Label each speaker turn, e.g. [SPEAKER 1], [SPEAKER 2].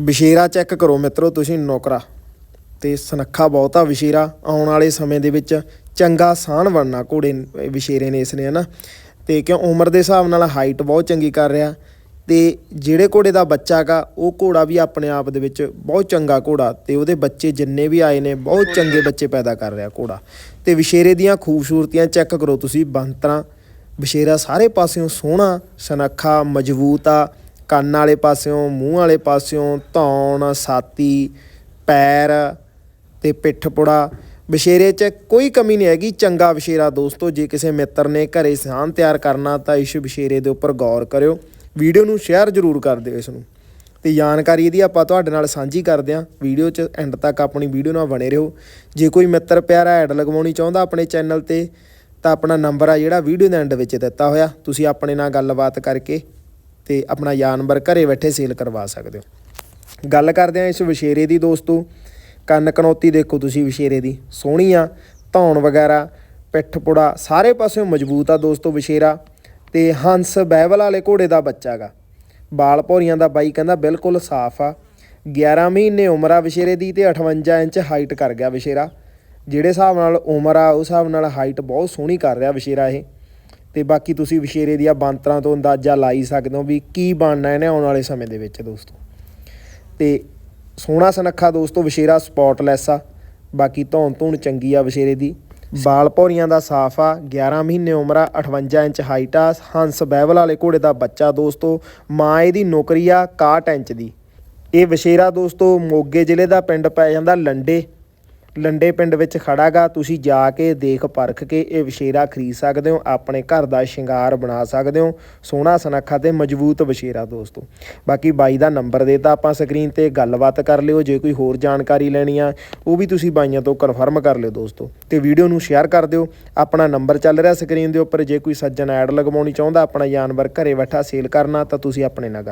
[SPEAKER 1] ਵਿਸ਼ੇਰਾ check ਕਰੋ ਮਿੱਤਰੋ, ਤੁਸੀਂ ਨੌਕਰਾ। ਤੇ ਸੁਨੱਖਾ ਬਹੁਤਾ ਵਿਸ਼ੇਰਾ। ਆਉਣ ਵਾਲੇ ਸਮੇਂ ਦੇ ਵਿੱਚ ਚੰਗਾ ਸਾਹਣ ਬਣਨਾ ਘੋੜੇ ਨੇ- ਵਿਸ਼ੇਰੇ ਨੇ ਇਸ ਨੇ, ਹਨਾ। ਤੇ ਕਿਉਂ ਉਮਰ ਦੇ ਹਿਸਾਬ ਨਾਲ ਹਾਈਟ ਬਹੁਤ ਚੰਗੀ ਕਰ ਰਿਹਾ। ਤੇ ਜਿਹੜੇ ਘੋੜੇ ਦਾ ਬੱਚਾ ਗਾ, ਉਹ ਘੋੜਾ ਵੀ ਆਪਣੇ ਆਪ ਦੇ ਵਿੱਚ ਬਹੁਤ ਚੰਗਾ ਘੋੜਾ। ਤੇ ਉਹਦੇ ਬੱਚੇ ਜਿੰਨੇ ਵੀ ਆਏ ਨੇ, ਬਹੁਤ ਚੰਗੇ ਬੱਚੇ ਪੈਦਾ ਕਰ ਰਿਹਾ ਘੋੜਾ। ਤੇ ਵਿਸ਼ੇਰੇ ਦੀਆਂ ਖੂਬਸੂਰਤੀਆਂ ਚੈੱਕ ਕਰੋ ਤੁਸੀਂ ਬੰਤਰਾਂ ਵਿਸ਼ੇਰਾ ਸਾਰੇ ਪਾਸਿਓਂ ਸੋਹਣਾ, ਸਨੱਖਾ, ਮਜ਼ਬੂਤ ਆ। ਕੰਨ ਵਾਲੇ ਪਾਸਿਓਂ, ਮੂੰਹ ਵਾਲੇ ਪਾਸਿਓਂ, ਧੌਣ ਛਾਤੀ ਪੈਰ ਤੇ ਪਿੱਠ ਪੁੜਾ। ਵਿਸ਼ੇਰੇ 'ਚ ਕੋਈ ਕਮੀ ਨਹੀਂ ਹੈਗੀ। ਚੰਗਾ ਵਿਸ਼ੇਰਾ ਦੋਸਤੋ, ਜੇ ਕਿਸੇ ਮਿੱਤਰ ਨੇ ਘਰੇ ਸਾਨ ਤਿਆਰ ਕਰਨਾ, ਤਾਂ ਇਸ ਵਿਸ਼ੇਰੇ ਦੇ ਉੱਪਰ ਗੌਰ ਕਰਿਓ। ਵੀਡੀਓ ਨੂੰ ਸ਼ੇਅਰ ਜ਼ਰੂਰ ਕਰ ਦਿਓ ਇਸ ਨੂੰ। ਤੇ ਜਾਣਕਾਰੀ ਇਹਦੀ ਆਪਾਂ ਤੁਹਾਡੇ ਨਾਲ ਸਾਂਝੀ ਕਰਦੇ ਹਾਂ ਵੀਡੀਓ 'ਚ ਐਂਡ ਤੱਕ ਆਪਣੀ ਵੀਡੀਓ ਨਾਲ ਬਣੇ ਰਹੋ। ਜੇ ਕੋਈ ਮਿੱਤਰ ਪਿਆਰਾ ਐਡ ਲਗਵਾਉਣੀ ਚਾਹੁੰਦਾ ਆਪਣੇ ਚੈਨਲ ਤੇ, ਤਾਂ ਆਪਣਾ ਨੰਬਰ ਆ ਜਿਹੜਾ ਵੀਡੀਓ ਦੇ ਐਂਡ ਵਿੱਚ ਦਿੱਤਾ ਹੋਇਆ। ਤੁਸੀਂ ਆਪਣੇ ਨਾਲ ਗੱਲਬਾਤ ਕਰਕੇ ਤੇ ਆਪਣਾ ਜਾਨਵਰ ਘਰੇ ਬੈਠੇ ਸੇਲ ਕਰਵਾ ਸਕਦੇ ਹੋ। ਗੱਲ ਕਰਦੇ ਹਾਂ ਇਸ ਵਿਸ਼ੇਰੇ ਦੀ ਦੋਸਤੋ। ਕੰਨ ਕਨੌਤੀ ਦੇਖੋ ਤੁਸੀਂ ਵਿਸ਼ੇਰੇ ਦੀ। ਸੋਹਣੀ ਆ ਧੌਣ ਵਗੈਰਾ, ਪਿੱਠ ਪੁੜਾ, ਸਾਰੇ ਪਾਸਿਓਂ ਮਜ਼ਬੂਤ ਆ ਦੋਸਤੋ ਵਿਸ਼ੇਰਾ ਤੇ ਹੰਸ ਬਹਿਬਲ ਵਾਲੇ ਘੋੜੇ ਦਾ ਬੱਚਾ ਗਾ। ਬਾਲ ਭੌਰੀਆਂ ਦਾ ਬਾਈ ਕਹਿੰਦਾ ਬਿਲਕੁਲ ਸਾਫ਼ ਆ। 11 ਮਹੀਨੇ ਉਮਰ ਆ ਵਿਸ਼ੇਰੇ ਦੀ ਤੇ 58 ਇੰਚ ਹਾਈਟ ਕਰ ਗਿਆ ਵਿਸ਼ੇਰਾ ਜਿਹੜੇ ਹਿਸਾਬ ਨਾਲ ਉਮਰ ਆ, ਉਸ ਹਿਸਾਬ ਨਾਲ ਹਾਈਟ ਬਹੁਤ ਸੋਹਣੀ ਕਰ ਰਿਹਾ ਵਿਸ਼ੇਰਾ ਇਹ। ਤੇ ਬਾਕੀ ਤੁਸੀਂ ਵਿਸ਼ੇਰੇ ਦੀਆਂ ਬਾਂਤਰਾਂ ਤੋਂ ਅੰਦਾਜ਼ਾ ਲਾਈ ਸਕਦੇ ਹੋ ਵੀ ਕੀ ਬਣਨਾ ਇਹਨੇ ਆਉਣ ਵਾਲੇ ਸਮੇਂ ਦੇ ਵਿੱਚ ਦੋਸਤੋ। ਤੇ ਸੋਹਣਾ ਸਨੱਖਾ ਦੋਸਤੋ, ਵਿਸ਼ੇਰਾ ਸਪੌਟਲੈਸ ਆ, ਬਾਕੀ ਧੌਣ ਧੂਣ ਚੰਗੀ ਆ ਵਿਸ਼ੇਰੇ ਦੀ। ਬਾਲ ਭੌਰੀਆਂ ਦਾ ਸਾਫ਼ ਆ 11 ਮਹੀਨੇ ਉਮਰ ਆ 58 ਇੰਚ ਹਾਈਟ ਆ, ਹੰਸ ਬਹਿਬਲ ਵਾਲੇ ਘੋੜੇ ਦਾ ਬੱਚਾ ਦੋਸਤੋ, ਮਾਂ ਇਹਦੀ ਨੌਕਰੀ ਆ 61 ਇੰਚ ਦੀ। ਇਹ ਵਿਸ਼ੇਰਾ ਦੋਸਤੋ, ਮੋਗੇ ਜ਼ਿਲ੍ਹੇ ਦਾ ਪਿੰਡ ਪੈ ਜਾਂਦਾ ਲੰਡੇ। ਲੰਡੇ ਪਿੰਡ ਵਿੱਚ ਖੜਾਗਾ। ਤੁਸੀਂ ਜਾ ਕੇ ਦੇਖ ਪਰਖ ਕੇ ਇਹ ਵਿਸ਼ੇਰਾ ਖਰੀਦ ਸਕਦੇ ਹੋ, ਆਪਣੇ ਘਰ ਦਾ ਸ਼ਿੰਗਾਰ ਬਣਾ ਸਕਦੇ ਹੋ। ਸੋਹਣਾ ਸੁਨੱਖਾ ਤੇ ਮਜ਼ਬੂਤ ਵਿਸ਼ੇਰਾ ਦੋਸਤੋ। ਬਾਕੀ ਬਾਈ ਦਾ ਨੰਬਰ ਦੇਤਾ ਆਪਾਂ ਸਕਰੀਨ ਤੇ, ਗੱਲਬਾਤ ਕਰ ਲਿਓ, ਜੇ ਕੋਈ ਹੋਰ ਜਾਣਕਾਰੀ ਲੈਣੀ ਆ, ਉਹ ਵੀ ਤੁਸੀਂ ਬਾਈਆਂ ਤੋਂ ਕਨਫਰਮ ਕਰ ਲਿਓ ਦੋਸਤੋ। ਤੇ ਵੀਡੀਓ ਨੂੰ ਸ਼ੇਅਰ ਕਰ ਦਿਓ, ਆਪਣਾ ਨੰਬਰ ਚੱਲ ਰਿਹਾ ਸਕਰੀਨ ਦੇ ਉੱਪਰ, ਜੇ ਕੋਈ ਸੱਜਣ ਐਡ ਲਗਵਾਉਣੀ ਚਾਹੁੰਦਾ, ਆਪਣਾ ਜਾਨਵਰ ਘਰੇ ਬੈਠਾ ਸੇਲ ਕਰਨਾ, ਤਾਂ ਤੁਸੀਂ ਆਪਣੇ ਨਾਲ ਗੱਲ